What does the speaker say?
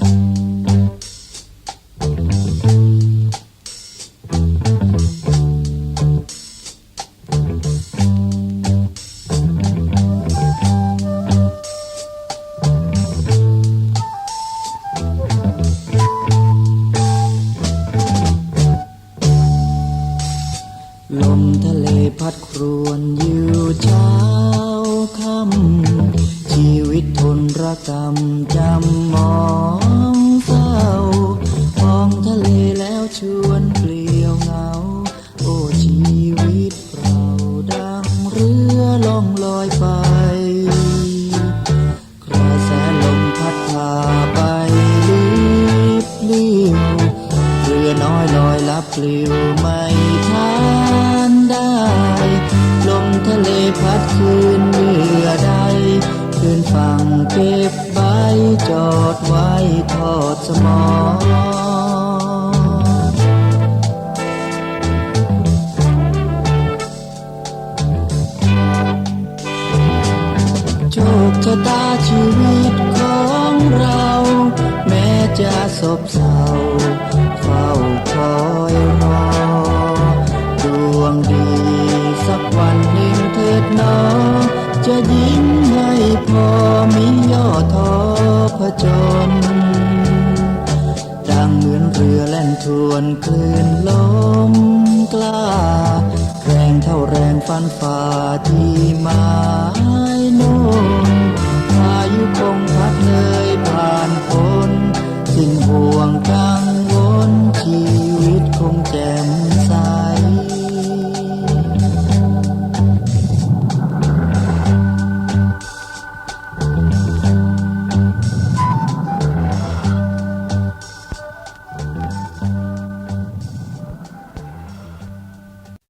ลมทะเลพัดครวนอยู่เช้าค่ำชีวิตทนระกำจำมอง วนเปลี่ยวเงา โอ้ชีวิตเราดังเรือล่องลอยไป กระแสลมพัดพาไปลิบลิ่วเรือน้อยลอยลับปลิวไม่ทันได้ ลมทะเลพัดคืนเรือใดคืนฝั่งเก็บใบจอดไว้ทอดสมองะตาชีวิตของเรา แม้จะซบเศร้าเฝ้าคอยรอ ดวงดีสักวันหนึ่งเถิดนอ จะยิ้มให้พอมีย่อท้อผจญดังเหมือนเรือแล่นทวนคลื่นลมกล้า แรงเท่าแรงฟันฝ่าที่ไม้โน้